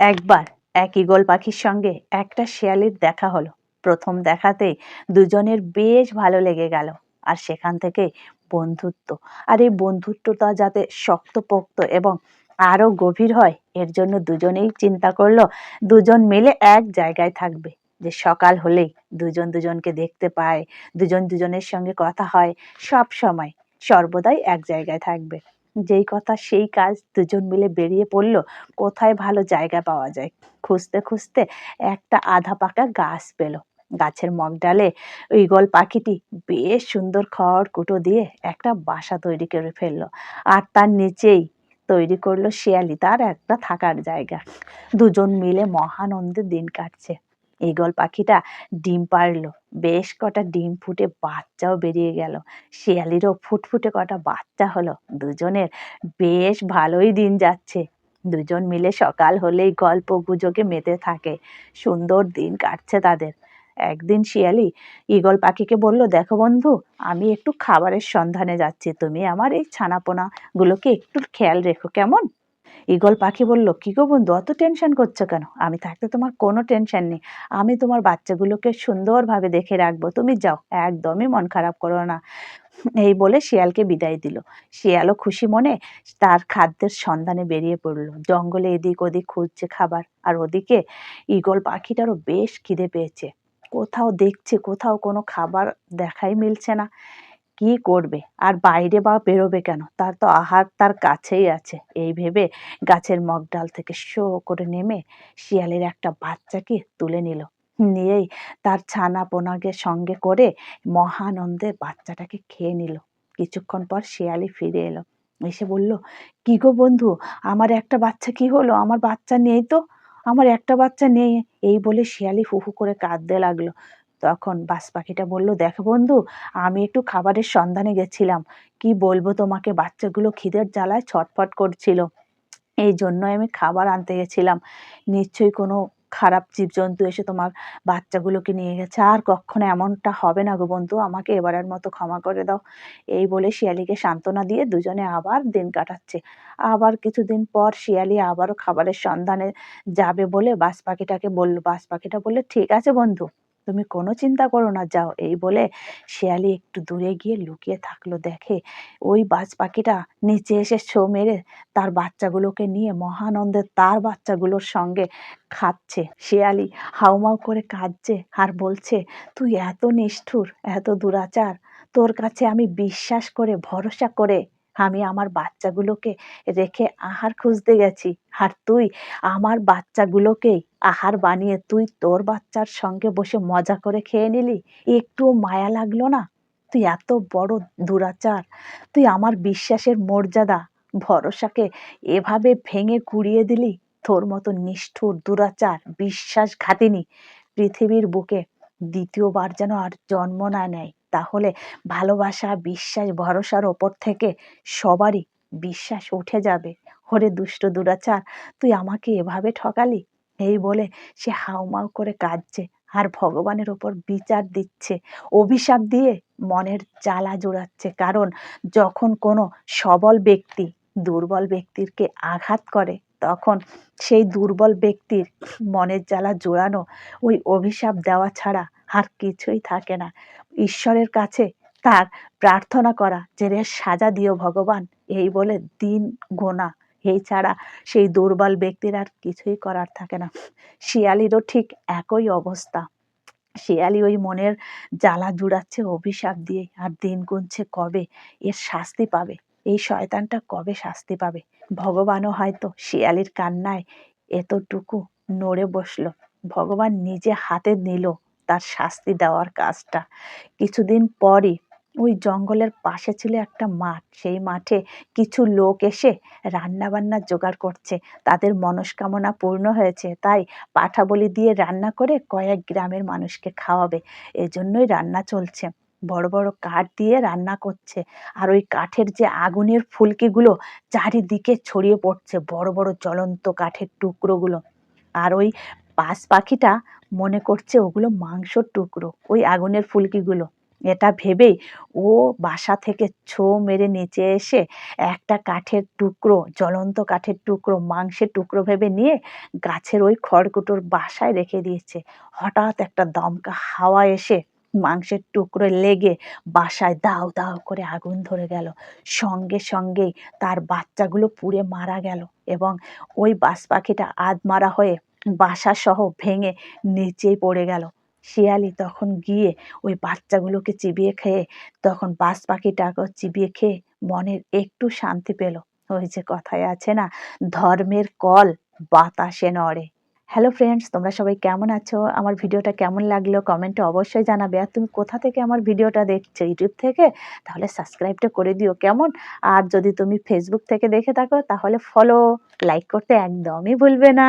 একবার এক ঈগল পাখির সঙ্গে একটা শেয়ালির দেখা হলো। প্রথম দেখাতেই দুজনের বেশ ভালো লেগে গেল, আর সেখান থেকে বন্ধুত্ব। আর এই বন্ধুত্বটা যাতে শক্তপোক্ত এবং আরও গভীর হয়, এর জন্য দুজনেই চিন্তা করল দুজন মিলে এক জায়গায় থাকবে। যে সকাল হলেই দুজন দুজনকে দেখতে পায়, দুজন দুজনের সঙ্গে কথা হয় সব সময় সর্বদাই এক জায়গায় থাকবে। যেই কথা সেই কাজ দুজন মিলে বেরিয়ে পড়ল, কোথায় ভালো জায়গা পাওয়া যায়? খুঁজতে খুঁজতে একটা আধা পাকা গাছ পেল। গাছের মগডালে ঈগল পাখিটি বেশ সুন্দর খড় কুটো দিয়ে একটা বাসা তৈরি করে ফেলল আর তার নিচেই তৈরি করল শিয়ালি। তার একটা থাকার জায়গা। দুজন মিলে মহানন্দে দিন কাটছে। ঈগল পাখিটা ডিম পারল। বেশ কটা ডিম ফুটে বাচ্চাও বেরিয়ে গেল। শিয়ালিরও ফুটফুটে কটা বাচ্চা হলো। দুজনের বেশ ভালোই দিন যাচ্ছে। দুজন মিলে সকাল হলেই গল্প গুজবে মেতে থাকে। সুন্দর দিন কাটছে তাদের। একদিন শিয়ালি ঈগল পাখিকে বলল, দেখো বন্ধু, আমি একটু খাবারের সন্ধানে যাচ্ছি। তুমি আমার এই ছানাপোনা গুলোকে একটু খেয়াল রেখো, কেমন? ঈগল পাখি বলল, কি গো বন্ধু, অত টেনশন করছ কেন? আমি থাকতে তোমার কোনো টেনশন নেই। আমি তোমার বাচ্চাগুলোকে সুন্দরভাবে দেখে রাখব। তুমি যাও, একদমই মন খারাপ করো না। এই বলে শিয়ালকে বিদায় দিল। শিয়ালও খুশি মনে তার খাদ্যের সন্ধানে বেরিয়ে পড়ল। জঙ্গলে এদিক ওদিক খুঁজছে খাবার, আর ওদিকে ঈগল পাখিটারও বেশ খিদে পেয়েছে। কোথাও দেখছে, কোথাও কোনো খাবার দেখাই মিলছে না। কি করবে? আর বাইরে বা বেরোবে কেন? তার তো আহার তার কাছেই আছে। এই ভেবে গাছের মগডাল থেকে শো করে নেমে শিয়ালের একটা বাচ্চাকে তুলে নিল। নিয়েই তার ছানা পোনাকে সঙ্গে করে মহানন্দে বাচ্চাটাকে খেয়ে নিল। কিছুক্ষণ পর শিয়ালি ফিরে এলো। এসে বলল, কি গো বন্ধু, আমার একটা বাচ্চা কি হলো? আমার বাচ্চা নেই তো? আমার একটা বাচ্চা নেই। এই বলে শিয়ালি হু করে কাঁদতে লাগল। তখন বাস পাখিটা বলল, দেখো বন্ধু, আমি একটু খাবারের সন্ধানে গেছিলাম। কি বলব তোমাকে? বাচ্চাগুলো খিদের জ্বালায় ছটফট করছিল। এই জন্য আমি খাবার আনতে গেছিলাম। নিশ্চয়ই কোনো খারাপ জীবজন্তু এসে তোমার বাচ্চাগুলোকে নিয়ে গেছে। আর কখনো এমনটা হবে না গো বন্ধু, আমাকে এবারের মতো ক্ষমা করে দাও। এই বলে শিয়ালিকে সান্ত্বনা দিয়ে দুজনে আবার দিন কাটাচ্ছে। আবার কিছুদিন পর শিয়ালি আবারও খাবারের সন্ধানে যাবে বলে বাস পাখিটাকে বলল। বাস পাখিটা বললে, ঠিক আছে বন্ধু। তুমি কোনো চিন্তা করো না, যাও। এই বলে শেয়ালি একটু দূরে গিয়ে লুকিয়ে থাকল, দেখে ওই বাজ পাখিটা নিচে এসে ছো মেরে তার বাচ্চাগুলোকে নিয়ে মহানন্দে তার বাচ্চাগুলোর সঙ্গে খাচ্ছে। শেয়ালি হাউমাউ করে কাঁদছে আর বলছে, তুই এত নিষ্ঠুর, এত দুরাচার, তোর কাছে আমি বিশ্বাস করে, ভরসা করে আমি আমার বাচ্চাগুলোকে রেখে আহার খুঁজতে গেছি। আর তুই আমার বাচ্চাগুলোকেই আহার বানিয়ে তুই তোর বাচ্চার সঙ্গে বসে মজা করে খেয়ে নিলি? একটু মায়া লাগল না? তুই এত বড় দুরাচার। তুই আমার বিশ্বাসের মর্যাদা, ভরসাকে এভাবে ভেঙে কুড়িয়ে দিলি? তোর মতো নিষ্ঠুর দুরাচার, বিশ্বাসঘাতিনী পৃথিবীর বুকে দ্বিতীয়বার যেন আর জন্ম না নেয়। তাহলে ভালোবাসা, বিশ্বাস, ভরসার ওপর থেকে সবারই বিশ্বাস উঠে যাবে। হরে দুষ্ট দুরাচার, তুই আমাকে এভাবে ঠকালি? এই বলে সে হাউমাউ করে কাঁদছে আর ভগবানের ওপর বিচার দিচ্ছে। অভিশাপ দিয়ে মনের জ্বালা জোড়াচ্ছে কারণ যখন কোনো সবল ব্যক্তি দুর্বল ব্যক্তিরকে আঘাত করে তখন সেই দুর্বল ব্যক্তির মনের জ্বালা জোড়ানো ওই অভিশাপ দেওয়া ছাড়া আর কিছুই থাকে না। ঈশ্বরের কাছে তার প্রার্থনা করা, যে রে সাজা দিও ভগবান, এই বলে দিন গোনা। এই ছাড়া সেই দুর্বল ব্যক্তির আর কিছুই করার থাকে না। শিয়ালিরও ঠিক একই অবস্থা। শিয়ালি ওই মনের জ্বালা জুড়াচ্ছে অভিশাপ দিয়ে, আর দিন গুনছে কবে? এর শাস্তি পাবে। এই শয়তানটা কবে শাস্তি পাবে? ভগবানও হয়তো শিয়ালির কান্নায় এতটুকু নড়ে বসল। ভগবান নিজে হাতে নিল তার শাস্তি দেওয়ার কাজটা। কিছুদিন পরই ওই জঙ্গলের পাশে ছিল একটা মাঠ। সেই মাঠে কিছু লোক এসে রান্না বান্নার জোগাড় করছে। তাদের মনস্কামনা পূর্ণ হয়েছে। তাই পাঠা বলি দিয়ে রান্না করে কয়েক গ্রামের মানুষকে খাওয়াবে। এজন্যই রান্না চলছে। বড় বড় কাঠ দিয়ে রান্না করছে। আর ওই কাঠের যে আগুনের ফুলকিগুলো চারিদিকে ছড়িয়ে পড়ছে, বড় বড় জ্বলন্ত কাঠের টুকরোগুলো। আর ওই পাশ পাখিটা মনে করছে ওগুলো মাংসর টুকরো, ওই আগুনের ফুলকিগুলো। এটা ভেবেই ও বাসা থেকে ছো মেরে নিচে এসে একটা কাঠের টুকরো, জ্বলন্ত কাঠের টুকরো, মাংসের টুকরো ভেবে নিয়ে গাছের ওই খড়কুটোর বাসায় রেখে দিয়েছে। হঠাৎ একটা দমকা হাওয়া এসে মাংসের টুকরো লেগে বাসায় দাও দাও করে আগুন ধরে গেল। সঙ্গে সঙ্গেই তার বাচ্চাগুলো পুড়ে মারা গেল এবং ওই বাস পাখিটা আধ মারা হয়ে বাসা সহ ভেঙে নিচেই পড়ে গেল। শিয়ালি তখন গিয়ে ওই বাচ্চাগুলোকে চিবিয়ে খেয়ে, তখন বাস পাখিটাকে চিবিয়ে খেয়ে মনের একটু শান্তি পেল। ওই যে কথায় আছে না, ধর্মের কল বাতাসে নড়ে। হ্যালো ফ্রেন্ডস তোমরা সবাই কেমন আছো? আমার ভিডিওটা কেমন লাগল? কমেন্টে অবশ্যই জানাবে। আর তুমি কোথা থেকে আমার ভিডিওটা দেখছ? ইউটিউব থেকে? তাহলে সাবস্ক্রাইবটা করে দিও কেমন? আর যদি তুমি ফেসবুক থেকে দেখে থাকো, তাহলে ফলো লাইক করতে একদমই ভুলবে না।